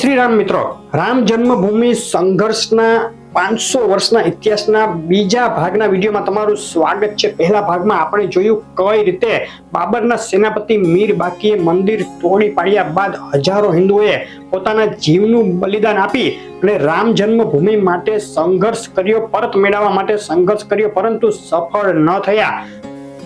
શ્રી રામ મિત્રો. રામ જન્મભૂમિ સંઘર્ષના પાંચસો વર્ષના ઇતિહાસના બીજા ભાગના વિડીયોમાં તમારું સ્વાગત છે. પહેલા ભાગમાં આપણે જોયું કઈ રીતે બાબરના સેનાપતિ મીર બાકીએ મંદિર તોડી પાડ્યા બાદ હજારો હિન્દુઓએ પોતાના જીવનું બલિદાન આપી અને રામ જન્મભૂમિ માટે સંઘર્ષ કર્યો, પરત મેળવવા માટે સંઘર્ષ કર્યો, પરંતુ સફળ ન થયા.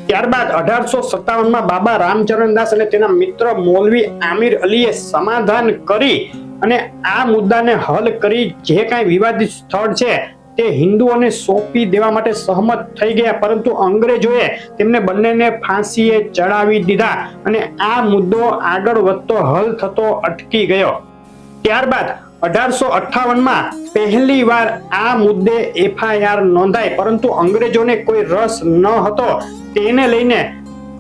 ત્યારબાદ અઢારસો સત્તાવનમાં બાબા રામચરણદાસ અને તેના મિત્ર મૌલવી આમિર અલીએ સમાધાન કરી અને આ મુદ્દાને હલ કરી જે કાંઈ વિવાદિત સ્થળ છે, તે હિન્દુઓને સોંપી દેવા માટે સહમત થઈ ગયા. પરંતુ અંગ્રેજોએ તેમને બંનેને ફાંસીએ ચડાવી દીધા અને આ મુદ્દો આગળ વધતો હલ થતો અટકી ગયો. ત્યારબાદ અઢારસો અઠ્ઠાવનમાં પહેલી વાર આ મુદ્દે એફઆઈઆર નોંધાઈ. પરંતુ અંગ્રેજોને કોઈ રસ ન હતો. તેને લઈને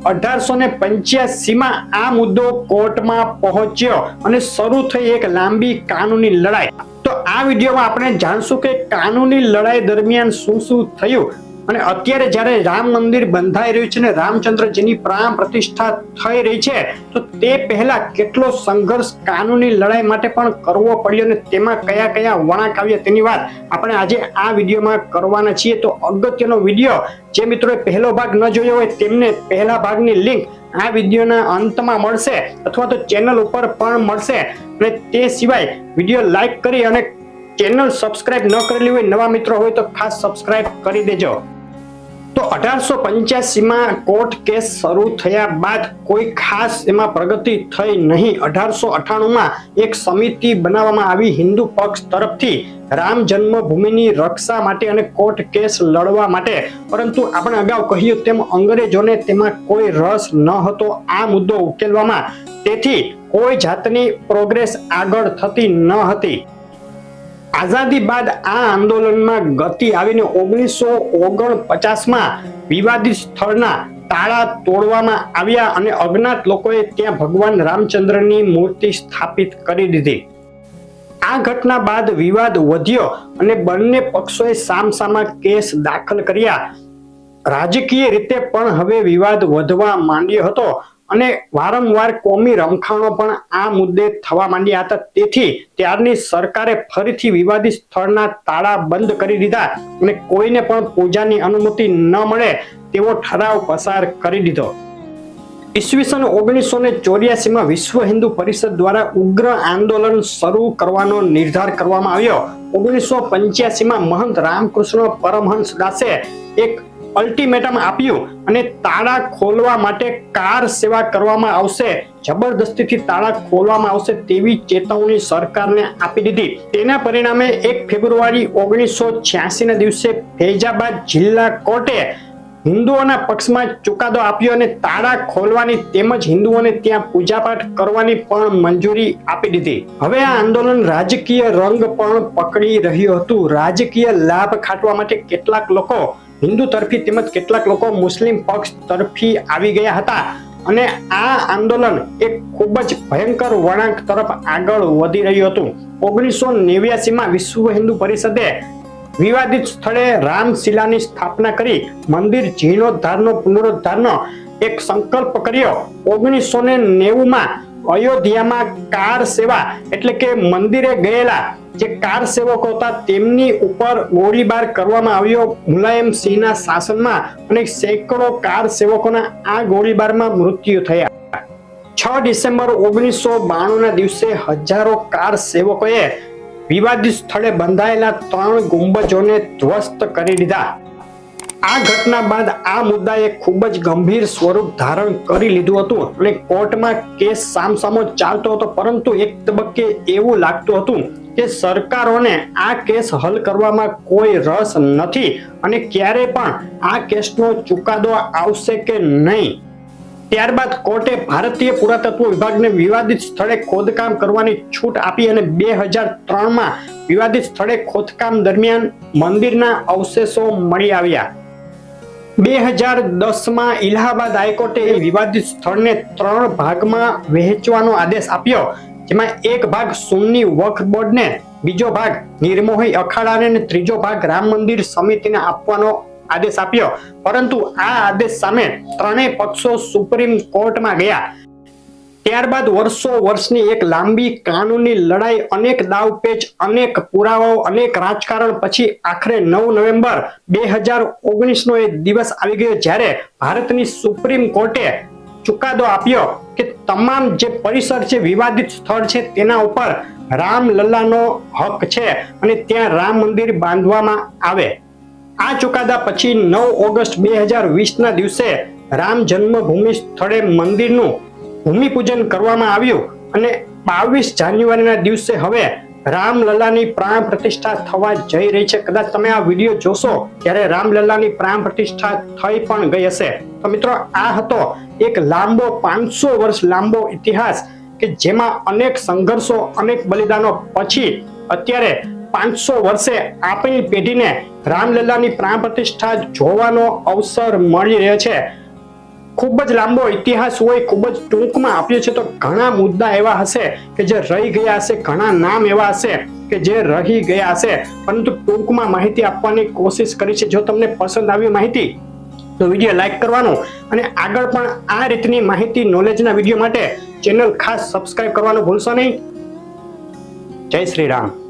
અઢારસો ને પંચ્યાસીમાં આ મુદ્દો કોર્ટમાં પહોંચ્યો અને શરૂ થઈ એક લાંબી કાનૂની લડાઈ. તો આ વિડીયોમાં આપણે જાણશું કે કાનૂની લડાઈ દરમિયાન શું શું થયું અને અત્યારે જ્યારે રામ મંદિર બંધાઈ રહ્યું છે ને રામચંદ્રજીની પ્રાણ પ્રતિષ્ઠા થઈ રહી છે, તો તે પહેલા કેટલો સંઘર્ષ કાનૂની લડાઈ માટે પણ કરવો પડ્યો અને તેમાં કયા કયા વળાંક આવ્યા તેની વાત આપણે આજે આ વિડીયોમાં કરવાના છીએ. તો અગત્યનો વીડિયો જે મિત્રોએ પહેલો ભાગ ન જોયો હોય તેમને પહેલા ભાગની લિંક આ વિડીયોના અંતમાં મળશે અથવા તો ચેનલ ઉપર પણ મળશે. અને તે સિવાય વીડિયો લાઈક કરી અને ચેનલ સબસ્ક્રાઇબ ન કરેલી હોય નવા મિત્રો હોય તો ખાસ સબસ્ક્રાઇબ કરી દેજો. અઢારસો પંચ્યાસીમાં કોર્ટ કેસ શરૂ થયા બાદ કોઈ ખાસ એમાં પ્રગતિ થઈ નહીં. અઢારસો અઠાણુંમાં એક સમિતિ બનાવવામાં આવી હિન્દુ પક્ષ તરફથી રામ જન્મભૂમિની રક્ષા માટે અને કોર્ટ કેસ લડવા માટે. પરંતુ આપણે અગાઉ કહ્યું તેમ અંગ્રેજોને તેમાં કોઈ રસ ન હતો. આ મુદ્દો ઉકેલવામાં તેથી કોઈ જાતની પ્રોગ્રેસ આગળ થતી ન હતી. આઝાદી બાદ આ આંદોલનમાં ગતિ આવીને ઓગણીસો ઓગણપચાસમાં વિવાદિત સ્થળના તાળા તોડવામાં આવ્યા અને અજ્ઞાત લોકોએ ત્યાં ભગવાન રામચંદ્રની મૂર્તિ સ્થાપિત કરી દીધી. આ ઘટના બાદ વિવાદ વધ્યો અને બંને પક્ષોએ સામસામા કેસ દાખલ કર્યા. રાજકીય રીતે પણ હવે વિવાદ વધવા માંડ્યો હતો. અને વારંવાર કોમી રમખાણો પણ આ મુદ્દે થવા માંડ્યા હતા. તેથી ત્યારની સરકારે ફરીથી વિવાદિત સ્થળના તાળા બંધ કરી દીધા અને કોઈને પણ પૂજાની અનુમતિ ન મળે તેવો ઠરાવ પસાર કરી દીધો. ઈસવીસન ઓગણીસો ને ચોર્યાસીમાં વિશ્વ હિન્દુ પરિષદ દ્વારા ઉગ્ર આંદોલન શરૂ કરવાનો નિર્ધાર કરવામાં આવ્યો. ઓગણીસો પંચ્યાસીમાં મહંત રામકૃષ્ણ પરમહંસ દાસે એક અલ્ટિમેટમ આપ્યું અને તાળા ખોલવા માટે કાર સેવા કરવામાં આવશે. જબરદસ્તીથી તાળા ખોલવામાં આવશે તેવી ચેતવણી સરકારને આપી દીધી. તેના પરિણામે એક ફેબ્રુઆરી ઓગણીસો છ્યાસીના દિવસે ફૈજાબાદ જિલ્લા કોર્ટે હિન્દુઓના પક્ષમાં ચુકાદો આપ્યો અને તાળા ખોલવાની તેમજ હિન્દુઓને ત્યાં પૂજાપાઠ કરવાની પણ મંજૂરી આપી દીધી. હવે આ આંદોલન રાજકીય રંગ પણ પકડી રહ્યું હતું. રાજકીય લાભ ખાટવા માટે કેટલાક લોકો હિન્દુ તરફી તેમજ કેટલાક લોકો મુસ્લિમ પક્ષ તરફી આવી ગયા હતા. અને આ આંદોલન એક ખૂબ જ ભયંકર વળાંક તરફ આગળ વધી રહ્યું હતું. ઓગણીસો નેવ્યાસીમાં વિશ્વ હિન્દુ પરિષદે વિવાદિત સ્થળે રામશિલાની સ્થાપના કરી મંદિર જીર્ણોદ્ધારનો પુનરોદ્ધારનો એક સંકલ્પ કર્યો. ઓગણીસો ને નેવુંમાં અયોધ્યામાં કાર સેવા એટલે કે મંદિરે ગયેલા જે કાર સેવકો હતા, તેમની ઉપર ગોળીબાર કરવામાં આવ્યો. મુલાયમ સિંહના શાસનમાં અને સેંકડો કાર સેવકોના આ ગોળીબારમાં મૃત્યુ થયા. છ ડિસેમ્બર ઓગણીસો બાણુંના દિવસે હજારો કાર સેવકોએ વિવાદિત સ્થળે બંધાયેલા ત્રણ ગુંબજોને ધ્વસ્ત કરી દીધા. આ ઘટના બાદ આ મુદ્દાએ ખૂબ જ ગંભીર સ્વરૂપ ધારણ કરી લીધું હતું અને કોર્ટમાં કેસ સામસામો ચાલતો હતો, પરંતુ એક તબક્કે એવું લાગતું હતું કે સરકારોને આ કેસ હલ કરવામાં કોઈ રસ નથી અને ક્યારે પણ આ કેસનો ચુકાદો આવશે કે નહીં? ત્યારબાદ કોર્ટે ભારતીય પુરાતત્વ વિભાગને વિવાદિત સ્થળે ખોદકામ કરવાની છૂટ આપી અને બે હજાર ત્રણમાં વિવાદિત સ્થળે ખોદકામ દરમિયાન મંદિરના અવશેષો મળી આવ્યા. બે હજાર દસમાં ઇલાહાબાદ હાઈકોર્ટે વિવાદિત સ્થળને ત્રણ ભાગમાં વહેંચવાનો આદેશ આપ્યો. જેમાં એક ભાગ સુન્ની વક્ફ બોર્ડને, બીજો ભાગ નિર્મોહી અખાડાને અને ત્રીજો ભાગ રામ મંદિર સમિતિને આપવાનો આદેશ આપ્યો. પરંતુ આ આદેશ સામે ત્રણેય પક્ષો સુપ્રીમ કોર્ટમાં ગયા. ત્યારબાદ વર્ષો વર્ષની એક લાંબી કાનૂની લડાઈ, અનેક દાવપેચ, અનેક પુરાવાઓ, અનેક રાજકારણ પછી આખરે નવ નવેમ્બર બે હજાર ઓગણીસનો એ દિવસ આવી ગયો જ્યારે ભારતની સુપ્રીમ કોર્ટે ચુકાદો આપ્યો કે તમામ જે પરિસર છે, વિવાદિત સ્થળ છે, તેના ઉપર રામલલ્લાનો હક છે અને ત્યાં રામ મંદિર બાંધવામાં આવે. આ ચુકાદા પછી નવ ઓગસ્ટ બે હજાર વીસના દિવસે રામ જન્મભૂમિ સ્થળે મંદિરનું ભૂમિપૂજન કરવામાં આવ્યું અને બાવીસ જાન્યુઆરીના દિવસે હવે રામલલ્લાની પ્રાણ પ્રતિષ્ઠા થવા જઈ રહી છે. કદાચ તમે આ વીડિયો જોશો, ત્યારે રામલલ્લાની પ્રાણ પ્રતિષ્ઠા થઈ પણ ગઈ હશે. તો મિત્રો, આ હતો એક લાંબો પાંચસો વર્ષ લાંબો ઇતિહાસ કે જેમાં અનેક સંઘર્ષો, અનેક બલિદાનો પછી અત્યારે પાંચસો વર્ષે આપણી પેઢીને રામલલ્લાની પ્રાણ પ્રતિષ્ઠા જોવાનો અવસર મળી રહ્યો છે. ખૂબ જ લાંબો ઇતિહાસ હોય, ખૂબ જ ટૂંકમાં આપ્યો છે તો ઘણા મુદ્દા એવા હશે કે જે રહી ગયા હશે, ઘણા નામ એવા હશે કે જે રહી ગયા હશે. પરંતુ ટૂંકમાં માહિતી આપવાની કોશિશ કરી છે. જો તમને પસંદ આવી માહિતી તો વીડિયો લાઈક કરવાનું અને આગળ પણ આ રીતની માહિતી નોલેજના વીડિયો માટે ચેનલ ખાસ સબસ્ક્રાઇબ કરવાનું ભૂલશો નહીં. જય શ્રી રામ.